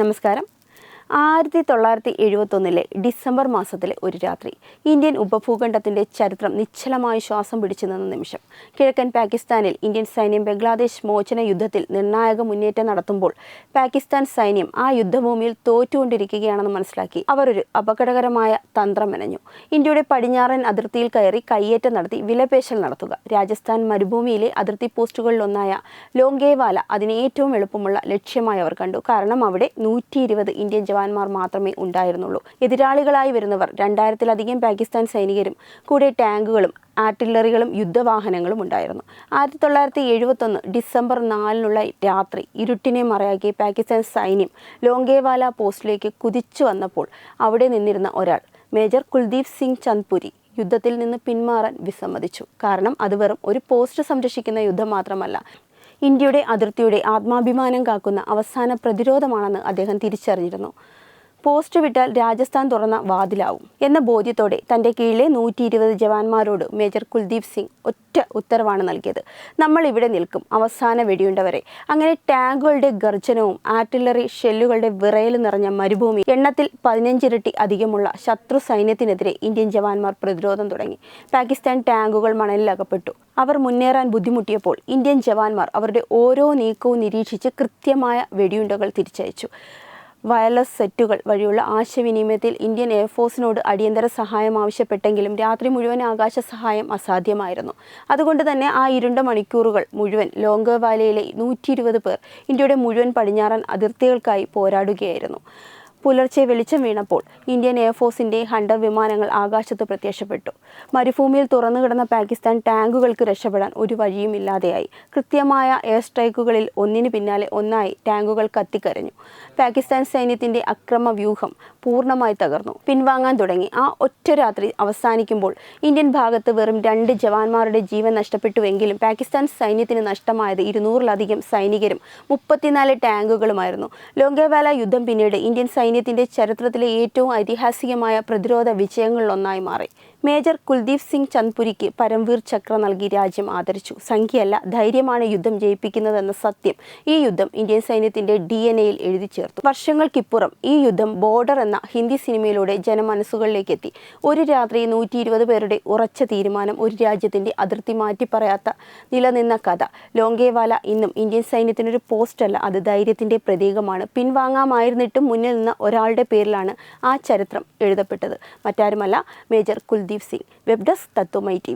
നമസ്കാരം. ആയിരത്തി തൊള്ളായിരത്തി എഴുപത്തൊന്നിലെ ഡിസംബർ മാസത്തിലെ ഒരു രാത്രി ഇന്ത്യൻ ഉപഭൂഖണ്ഡത്തിന്റെ ചരിത്രം നിശ്ചലമായി ശ്വാസം പിടിച്ചു നിന്ന നിമിഷം കിഴക്കൻ പാകിസ്ഥാനിൽ ഇന്ത്യൻ സൈന്യം ബംഗ്ലാദേശ് മോചന യുദ്ധത്തിൽ നിർണായക മുന്നേറ്റം നടത്തുമ്പോൾ പാകിസ്ഥാൻ സൈന്യം ആ യുദ്ധഭൂമിയിൽ തോറ്റുകൊണ്ടിരിക്കുകയാണെന്ന് മനസ്സിലാക്കി അവർ ഒരു അപകടകരമായ തന്ത്രം മെനഞ്ഞു. ഇന്ത്യയുടെ പടിഞ്ഞാറൻ അതിർത്തിയിൽ കയറി കയ്യേറ്റം നടത്തി വിലപേശൽ നടത്തുക. രാജസ്ഥാൻ മരുഭൂമിയിലെ അതിർത്തി പോസ്റ്റുകളിലൊന്നായ ലോങ്കേവാല അതിന് ഏറ്റവും എളുപ്പമുള്ള ലക്ഷ്യമായി അവർ കണ്ടു. കാരണം അവിടെ നൂറ്റി ഇരുപത് ഇന്ത്യൻ ജവാന്മാർ മാത്രമേ ഉണ്ടായിരുന്നുള്ളൂ. എതിരാളികളായി വരുന്നവർ രണ്ടായിരത്തിലധികം പാകിസ്ഥാൻ സൈനികരും കൂടെ ടാങ്കുകളും ആർട്ടില്ലറികളും യുദ്ധവാഹനങ്ങളും ഉണ്ടായിരുന്നു. ആയിരത്തി തൊള്ളായിരത്തി എഴുപത്തൊന്ന് ഡിസംബർ നാലിനുള്ള രാത്രി ഇരുട്ടിനെ മറയാക്കി പാകിസ്ഥാൻ സൈന്യം ലോങ്കേവാല പോസ്റ്റിലേക്ക് കുതിച്ചു വന്നപ്പോൾ അവിടെ നിന്നിരുന്ന ഒരാൾ മേജർ കുൽദീപ് സിംഗ് ചന്ദ്പുരി യുദ്ധത്തിൽ നിന്ന് പിന്മാറാൻ വിസമ്മതിച്ചു. കാരണം അത് വെറും ഒരു പോസ്റ്റ് സംരക്ഷിക്കുന്ന യുദ്ധം മാത്രമല്ല ഇന്ത്യയുടെ അതിർത്തിയുടെ ആത്മാഭിമാനം കാക്കുന്ന അവസാന പ്രതിരോധമാണെന്ന് അദ്ദേഹം തിരിച്ചറിഞ്ഞിരുന്നു. പോസ്റ്റ് വിട്ടാൽ രാജസ്ഥാൻ തുറന്ന വാതിലാവും എന്ന ബോധ്യത്തോടെ തന്റെ കീഴിലെ നൂറ്റി ഇരുപത് ജവാന്മാരോട് മേജർ കുൽദീപ് സിംഗ് ഒറ്റ ഉത്തരവാണ് നൽകിയത്. നമ്മൾ ഇവിടെ നിൽക്കും അവസാന വെടിയുണ്ടവരെ. അങ്ങനെ ടാങ്കുകളുടെ ഗർജനവും ആർട്ടില്ലറി ഷെല്ലുകളുടെ വിറയൽ നിറഞ്ഞ മരുഭൂമി എണ്ണത്തിൽ പതിനഞ്ചിരട്ടി അധികമുള്ള ശത്രു സൈന്യത്തിനെതിരെ ഇന്ത്യൻ ജവാന്മാർ പ്രതിരോധം തുടങ്ങി. പാകിസ്ഥാൻ ടാങ്കുകൾ മണലിൽ അകപ്പെട്ടു. അവർ മുന്നേറാൻ ബുദ്ധിമുട്ടിയപ്പോൾ ഇന്ത്യൻ ജവാന്മാർ അവരുടെ ഓരോ നീക്കവും നിരീക്ഷിച്ച് കൃത്യമായ വെടിയുണ്ടകൾ തിരിച്ചയച്ചു. വയർലെസ് സെറ്റുകൾ വഴിയുള്ള ആശയവിനിമയത്തിൽ ഇന്ത്യൻ എയർഫോഴ്സിനോട് അടിയന്തര സഹായം ആവശ്യപ്പെട്ടെങ്കിലും രാത്രി മുഴുവൻ ആകാശ സഹായം അസാധ്യമായിരുന്നു. അതുകൊണ്ട് തന്നെ ആ ഇരുണ്ട മണിക്കൂറുകൾ മുഴുവൻ ലോങ്കവാലയിലെ നൂറ്റി ഇരുപത് പേർ ഇന്ത്യയുടെ മുഴുവൻ പടിഞ്ഞാറൻ അതിർത്തികൾക്കായി പോരാടുകയായിരുന്നു. പുലർച്ചെ വെളിച്ചം വീണപ്പോൾ ഇന്ത്യൻ എയർഫോഴ്സിന്റെ ഹണ്ടർ വിമാനങ്ങൾ ആകാശത്ത് പ്രത്യക്ഷപ്പെട്ടു. മരുഭൂമിയിൽ തുറന്നുകിടന്ന പാകിസ്ഥാൻ ടാങ്കുകൾക്ക് രക്ഷപ്പെടാൻ ഒരു വഴിയും ഇല്ലാതെയായി. കൃത്യമായ എയർ സ്ട്രൈക്കുകളിൽ ഒന്നിനു പിന്നാലെ ഒന്നായി ടാങ്കുകൾ കത്തിക്കരഞ്ഞു. പാകിസ്ഥാൻ സൈന്യത്തിന്റെ അക്രമ വ്യൂഹം പൂർണമായി തകർന്നു. പിൻവാങ്ങാൻ തുടങ്ങി. ആ ഒറ്റ രാത്രി അവസാനിക്കുമ്പോൾ ഇന്ത്യൻ ഭാഗത്ത് വെറും രണ്ട് ജവാന്മാരുടെ ജീവൻ നഷ്ടപ്പെട്ടുവെങ്കിലും പാകിസ്ഥാൻ സൈന്യത്തിന് നഷ്ടമായത് ഇരുന്നൂറിലധികം സൈനികരും മുപ്പത്തിനാല് ടാങ്കുകളുമായിരുന്നു. ലോങ്കേവാല യുദ്ധം പിന്നീട് ഇന്ത്യൻ സൈന്യത്തിന്റെ ചരിത്രത്തിലെ ഏറ്റവും ഐതിഹാസികമായ പ്രതിരോധ വിജയങ്ങളിലൊന്നായി മാറി. മേജർ കുൽദീപ് സിംഗ് ചന്ദ്പുരിക്ക് പരംവീർ ചക്ര നൽകി രാജ്യം ആദരിച്ചു. സംഖ്യയല്ല ധൈര്യമാണ് യുദ്ധം ജയിപ്പിക്കുന്നതെന്ന സത്യം ഈ യുദ്ധം ഇന്ത്യൻ സൈന്യത്തിന്റെ ഡി എൻ എയിൽ എഴുതി ചേർത്തു. വർഷങ്ങൾക്കിപ്പുറം ഈ യുദ്ധം ബോർഡർ എന്ന ഹിന്ദി സിനിമയിലൂടെ ജനമനസ്സുകളിലേക്ക് എത്തി ഒരു രാത്രി നൂറ്റി ഇരുപത് പേരുടെ ഉറച്ച തീരുമാനം ഒരു രാജ്യത്തിന്റെ അതിർത്തി മാറ്റി പറയാത്ത നിലനിന്ന കഥ. ലോങ്കേവാല ഇന്നും ഇന്ത്യൻ സൈന്യത്തിനൊരു പോസ്റ്റല്ല അത് ധൈര്യത്തിന്റെ പ്രതീകമാണ്. പിൻവാങ്ങാമായിരുന്നിട്ടും മുന്നിൽ നിന്ന ഒരാളുടെ പേരിലാണ് ആ ചരിത്രം എഴുതപ്പെട്ടത്. മറ്റാരുമല്ല major Kuldeep Singh web desk തത്വമൈ ടി